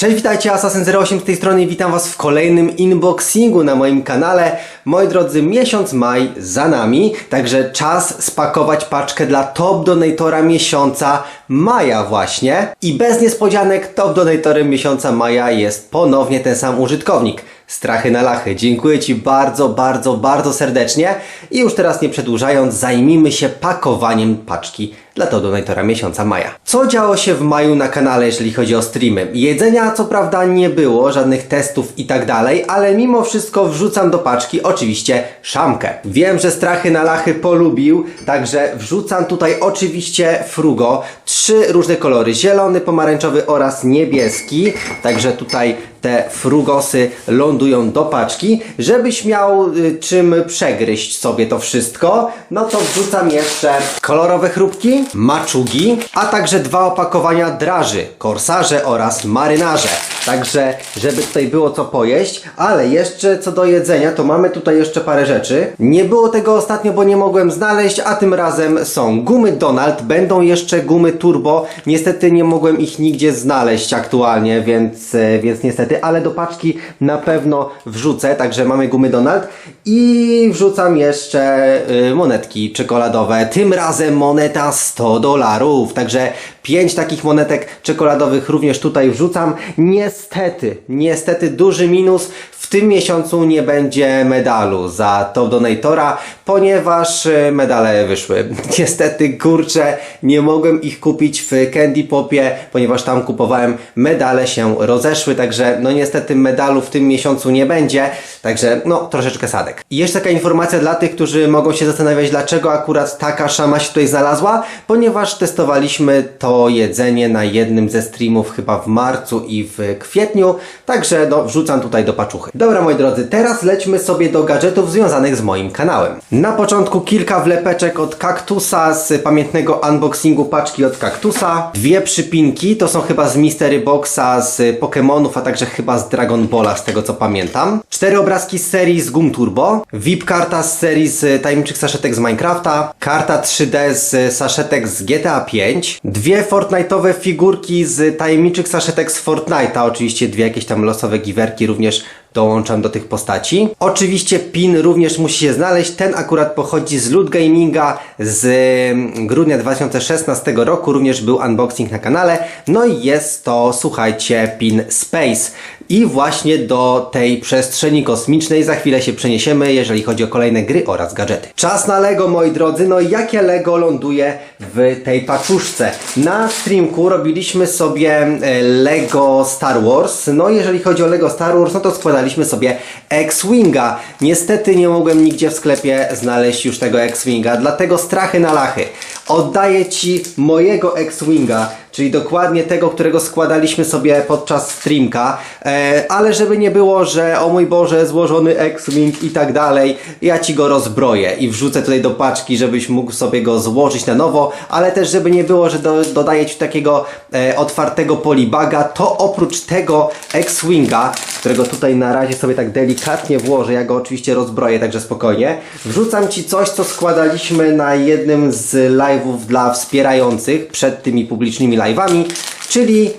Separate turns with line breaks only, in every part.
Cześć, witajcie, Assassin08 z tej strony i witam Was w kolejnym unboxingu na moim kanale. Moi drodzy, miesiąc maj za nami, także czas spakować paczkę dla top donatora miesiąca maja właśnie. I bez niespodzianek top donatorem miesiąca maja jest ponownie ten sam użytkownik. Strachy na lachy. Dziękuję Ci bardzo, bardzo, bardzo serdecznie. I już teraz nie przedłużając, zajmijmy się pakowaniem paczki dla to donatora miesiąca maja. Co działo się w maju na kanale, jeżeli chodzi o streamy? Jedzenia co prawda nie było, żadnych testów i tak dalej, ale mimo wszystko wrzucam do paczki oczywiście szamkę. Wiem, że strachy na lachy polubił, także wrzucam tutaj oczywiście frugo. Trzy różne kolory, zielony, pomarańczowy oraz niebieski. Także tutaj te frugosy lądują do paczki. Żebyś miał y, czym przegryźć sobie to wszystko, no to wrzucam jeszcze kolorowe chrupki, maczugi, a także dwa opakowania draży, korsarze oraz marynarze. Także, żeby tutaj było co pojeść, ale jeszcze co do jedzenia, to mamy tutaj jeszcze parę rzeczy. Nie było tego ostatnio, bo nie mogłem znaleźć, a tym razem są gumy Donald, będą jeszcze gumy Turbo. Niestety nie mogłem ich nigdzie znaleźć aktualnie, więc, e, więc niestety, ale do paczki na pewno wrzucę, także mamy gumy Donald i wrzucam jeszcze y, monetki czekoladowe. Tym razem moneta 100 dolarów, także 5 takich monetek czekoladowych również tutaj wrzucam. Niestety, niestety duży minus. W tym miesiącu nie będzie medalu za top donatora, ponieważ y, medale wyszły. Niestety, kurczę, nie mogłem ich kupić w Candy Popie, ponieważ tam kupowałem, medale się rozeszły, także no niestety medalu w tym miesiącu nie będzie, także no troszeczkę sadek. I jeszcze taka informacja dla tych, którzy mogą się zastanawiać, dlaczego akurat taka szama się tutaj znalazła, ponieważ testowaliśmy to jedzenie na jednym ze streamów chyba w marcu i w kwietniu, także no wrzucam tutaj do paczuchy. Dobra moi drodzy, teraz lećmy sobie do gadżetów związanych z moim kanałem. Na początku kilka wlepeczek od kaktusa z pamiętnego unboxingu paczki od kaktusa. Dwie przypinki, to są chyba z Mystery Boxa, z Pokémonów, a także chyba z Dragon Balla, z tego co pamiętam. Cztery obrazki z serii z Gum Turbo. VIP karta z serii z tajemniczych saszetek z Minecrafta. Karta 3D z saszetek z GTA 5. Dwie Fortnite'owe figurki z tajemniczych saszetek z Fortnite'a. Oczywiście dwie jakieś tam losowe giwerki również dołączam do tych postaci. Oczywiście pin również musi się znaleźć. Ten akurat pochodzi z Loot Gaminga z mm, grudnia 2016 roku. Również był unboxing na kanale. No i jest to, słuchajcie, pin Space. I właśnie do tej przestrzeni kosmicznej za chwilę się przeniesiemy, jeżeli chodzi o kolejne gry oraz gadżety. Czas na Lego, moi drodzy. No jakie Lego ląduje w tej paczuszce? Na streamku robiliśmy sobie e, Lego Star Wars. No jeżeli chodzi o Lego Star Wars, no to składaliśmy sobie X-Winga. Niestety nie mogłem nigdzie w sklepie znaleźć już tego X-Winga, dlatego strachy na lachy. Oddaję Ci mojego X-Winga, czyli dokładnie tego, którego składaliśmy sobie podczas streamka, e, ale żeby nie było, że o mój Boże, złożony X-Wing i tak dalej, ja Ci go rozbroję i wrzucę tutaj do paczki, żebyś mógł sobie go złożyć na nowo, ale też żeby nie było, że do, dodaję Ci takiego e, otwartego polibaga, to oprócz tego X-Winga, którego tutaj na razie sobie tak delikatnie włożę, ja go oczywiście rozbroję, także spokojnie, wrzucam Ci coś, co składaliśmy na jednym z live'ów dla wspierających przed tymi publicznymi live'ami, czyli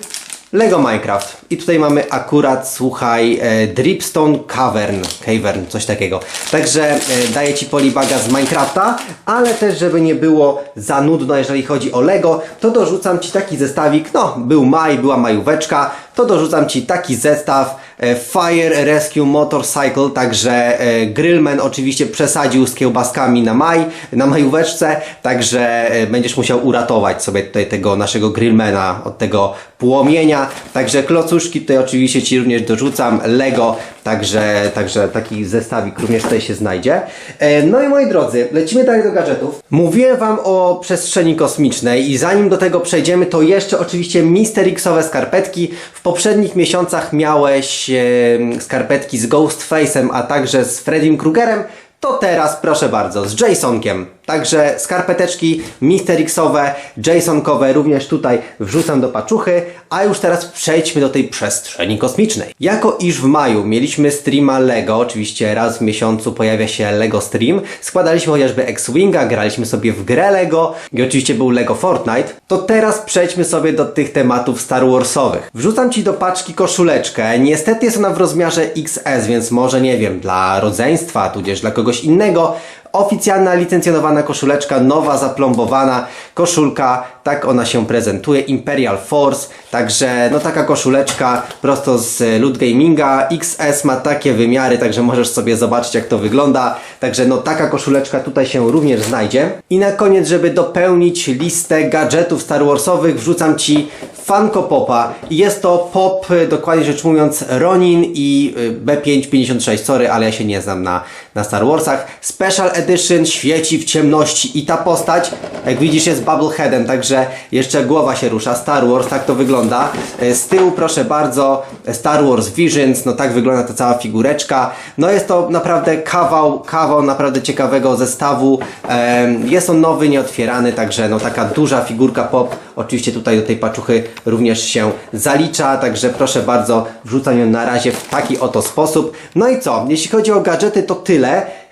Lego Minecraft. I tutaj mamy akurat, słuchaj, e, Dripstone Cavern, Cavern, coś takiego. Także e, daję Ci polibaga z Minecrafta, ale też, żeby nie było za nudno, jeżeli chodzi o Lego, to dorzucam Ci taki zestawik, no, był maj, była majóweczka, to dorzucam Ci taki zestaw e, Fire Rescue Motorcycle, także e, Grillman oczywiście przesadził z kiełbaskami na maj, na majóweczce, także e, będziesz musiał uratować sobie tutaj tego naszego Grillmana od tego płomienia, także klocuszki tutaj oczywiście Ci również dorzucam, Lego, także, także taki zestawik również tutaj się znajdzie. No i moi drodzy, lecimy dalej do gadżetów. Mówiłem Wam o przestrzeni kosmicznej i zanim do tego przejdziemy, to jeszcze oczywiście Mister Xowe skarpetki. W poprzednich miesiącach miałeś skarpetki z Ghostface'em, a także z Freddym Krugerem. To teraz proszę bardzo, z Jasonkiem. Także skarpeteczki Mister Xowe, Jasonkowe również tutaj wrzucam do paczuchy, a już teraz przejdźmy do tej przestrzeni kosmicznej. Jako iż w maju mieliśmy streama LEGO, oczywiście raz w miesiącu pojawia się LEGO Stream, składaliśmy chociażby X-Winga, graliśmy sobie w grę LEGO i oczywiście był LEGO Fortnite, to teraz przejdźmy sobie do tych tematów Star Warsowych. Wrzucam Ci do paczki koszuleczkę, niestety jest ona w rozmiarze XS, więc może nie wiem, dla rodzeństwa, tudzież dla kogoś innego, oficjalna, licencjonowana koszuleczka, nowa, zaplombowana koszulka, tak ona się prezentuje, Imperial Force, także no taka koszuleczka prosto z Loot Gaminga, XS ma takie wymiary, także możesz sobie zobaczyć jak to wygląda, także no taka koszuleczka tutaj się również znajdzie. I na koniec, żeby dopełnić listę gadżetów Star Warsowych, wrzucam Ci Funko Popa. Jest to pop, y, dokładnie rzecz mówiąc, Ronin i y, B556, sorry, ale ja się nie znam na, na Star Warsach. Special Edition świeci w ciemności i ta postać, jak widzisz, jest Bubbleheadem, także jeszcze głowa się rusza. Star Wars, tak to wygląda. Y, Z tyłu, proszę bardzo, Star Wars Visions, no tak wygląda ta cała figureczka. No jest to naprawdę kawał, kawał naprawdę ciekawego zestawu. Em, Jest on nowy, nieotwierany, także no taka duża figurka pop. Oczywiście tutaj do tej paczuchy również się zalicza, także proszę bardzo, wrzucam ją na razie w taki oto sposób. No i co? Jeśli chodzi o gadżety, to tyle.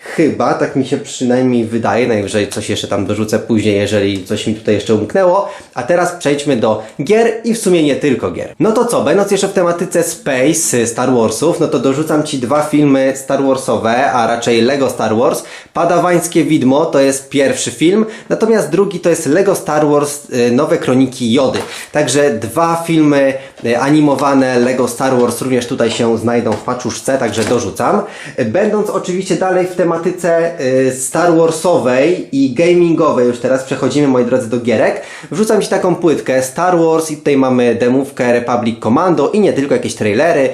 Chyba, tak mi się przynajmniej wydaje, najwyżej coś jeszcze tam dorzucę później, jeżeli coś mi tutaj jeszcze umknęło. A teraz przejdźmy do gier i w sumie nie tylko gier. No to co, będąc jeszcze w tematyce Space y, Star Warsów, no to dorzucam Ci dwa filmy Star Warsowe, a raczej Lego Star Wars. Padawańskie Widmo to jest pierwszy film, natomiast drugi to jest Lego Star Wars y, Nowe Kroniki Jody. Także dwa filmy animowane Lego Star Wars również tutaj się znajdą w paczuszce, także dorzucam. Y, Będąc oczywiście dalej w tematyce y, Star Warsowej i gamingowej, już teraz przechodzimy moi drodzy do gierek, wrzucam Ci taką płytkę Star Wars i tutaj mamy demówkę Republic Commando i nie tylko jakieś trailery,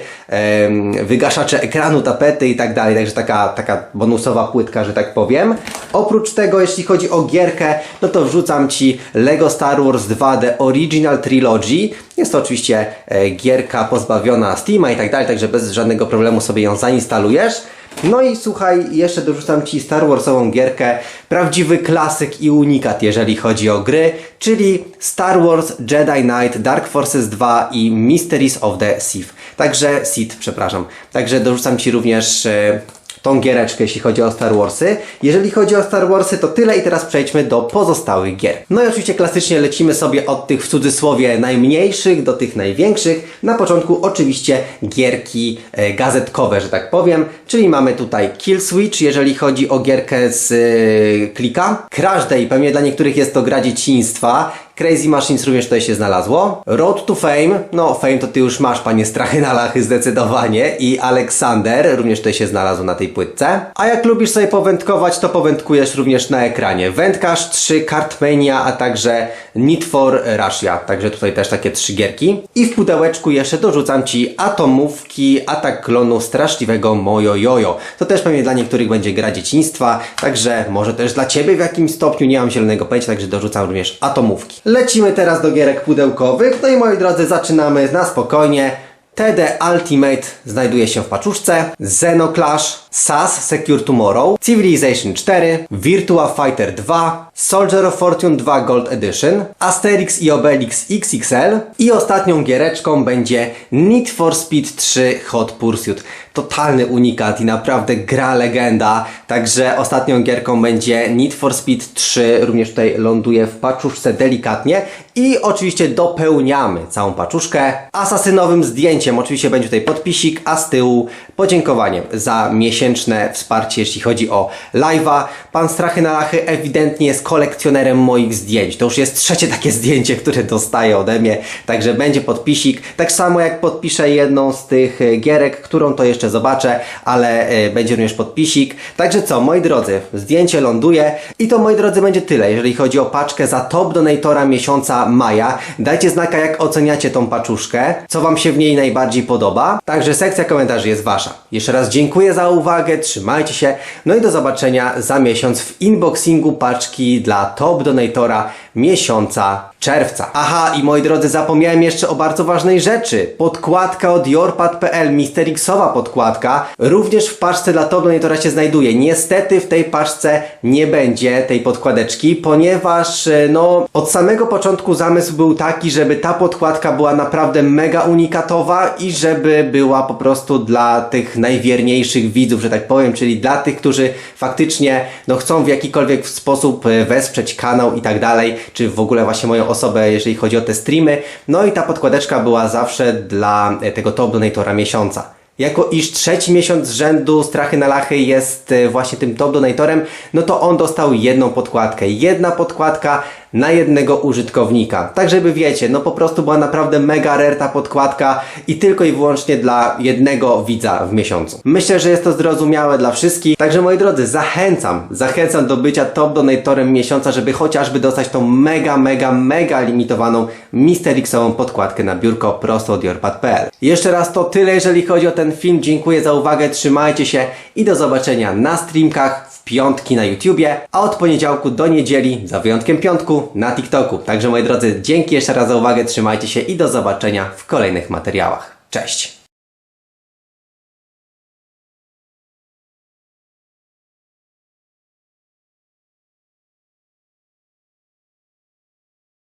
wygaszacze ekranu, tapety i tak dalej, także taka, taka bonusowa płytka, że tak powiem. Oprócz tego, jeśli chodzi o gierkę, no to wrzucam Ci Lego Star Wars 2D Original Trilogy. Jest to oczywiście e, gierka pozbawiona Steama i tak dalej, także bez żadnego problemu sobie ją zainstalujesz. No i słuchaj, jeszcze dorzucam Ci Star Warsową gierkę, prawdziwy klasyk i unikat, jeżeli chodzi o gry, czyli Star Wars Jedi Knight, Dark Forces 2 i Mysteries of the Sith. Także Sith, przepraszam. Także dorzucam Ci również e, tą giereczkę, jeśli chodzi o Star Warsy. Jeżeli chodzi o Star Warsy, to tyle i teraz przejdźmy do pozostałych gier. No i oczywiście klasycznie lecimy sobie od tych w cudzysłowie najmniejszych do tych największych. Na początku oczywiście gierki e, gazetkowe, że tak powiem, czyli mamy tutaj Kill Switch, jeżeli chodzi o gierkę z e, klika. Crash Day, pewnie dla niektórych jest to gra dzieciństwa. Crazy Machines również tutaj się znalazło. Road to Fame, no Fame to ty już masz, panie strachy na lachy zdecydowanie. I Alexander również tutaj się znalazł na tej płytce. A jak lubisz sobie powędkować, to powędkujesz również na ekranie. Wędkarz 3, Cartmania, a także Need for Russia. Także tutaj też takie trzy gierki. I w pudełeczku jeszcze dorzucam Ci atomówki, atak klonu straszliwego Mojo Jojo. To też pewnie dla niektórych będzie gra dzieciństwa, także może też dla Ciebie w jakimś stopniu, nie mam zielonego pojęcia, także dorzucam również atomówki. Lecimy teraz do gierek pudełkowych, no i moi drodzy, zaczynamy na spokojnie. TD Ultimate znajduje się w paczuszce, Xenoclash, SAS Secure Tomorrow, Civilization 4, Virtua Fighter 2, Soldier of Fortune 2 Gold Edition, Asterix i Obelix XXL i ostatnią giereczką będzie Need for Speed 3 Hot Pursuit. Totalny unikat i naprawdę gra legenda, także ostatnią gierką będzie Need for Speed 3, również tutaj ląduje w paczuszce delikatnie i oczywiście dopełniamy całą paczuszkę asasynowym zdjęciem. Oczywiście będzie tutaj podpisik, a z tyłu podziękowanie za miesięczne wsparcie, jeśli chodzi o live'a. Pan Strachy na Lachy ewidentnie jest kolekcjonerem moich zdjęć. To już jest trzecie takie zdjęcie, które dostaje ode mnie, także będzie podpisik. Tak samo jak podpiszę jedną z tych e, gierek, którą to jeszcze zobaczę, ale e, będzie również podpisik. Także co, moi drodzy, zdjęcie ląduje i to, moi drodzy, będzie tyle, jeżeli chodzi o paczkę za top donatora miesiąca maja. Dajcie znaka, jak oceniacie tą paczuszkę, co Wam się w niej najbardziej podoba. Także sekcja komentarzy jest Wasza. Jeszcze raz dziękuję za uwagę, trzymajcie się, no i do zobaczenia za miesiąc w unboxingu paczki dla top donatora miesiąca czerwca. Aha, i moi drodzy, zapomniałem jeszcze o bardzo ważnej rzeczy. Podkładka od yourpad.pl, Misterixowa podkładka, również w paczce dla Top Donatora się znajduje. Niestety w tej paczce nie będzie tej podkładeczki, ponieważ e, no, od samego początku zamysł był taki, żeby ta podkładka była naprawdę mega unikatowa i żeby była po prostu dla tych najwierniejszych widzów, że tak powiem, czyli dla tych, którzy faktycznie no, chcą w jakikolwiek sposób e, wesprzeć kanał i tak dalej, czy w ogóle właśnie moją osobę, jeżeli chodzi o te streamy. No i ta podkładeczka była zawsze dla e, tego top donatora miesiąca. Jako iż trzeci miesiąc z rzędu Strachy na Lachy jest e, właśnie tym top donatorem, no to on dostał jedną podkładkę. Jedna podkładka na jednego użytkownika. Tak żeby wiecie, no po prostu była naprawdę mega rare ta podkładka i tylko i wyłącznie dla jednego widza w miesiącu. Myślę, że jest to zrozumiałe dla wszystkich. Także moi drodzy, zachęcam, zachęcam do bycia top donatorem miesiąca, żeby chociażby dostać tą mega, mega, mega limitowaną Misterixową podkładkę na biurko prosto od yourpad.pl. Jeszcze raz to tyle, jeżeli chodzi o ten film. Dziękuję za uwagę, trzymajcie się i do zobaczenia na streamkach w piątki na YouTubie, a od poniedziałku do niedzieli, za wyjątkiem piątku, na TikToku. Także moi drodzy, dzięki jeszcze raz za uwagę, trzymajcie się i do zobaczenia w kolejnych materiałach. Cześć!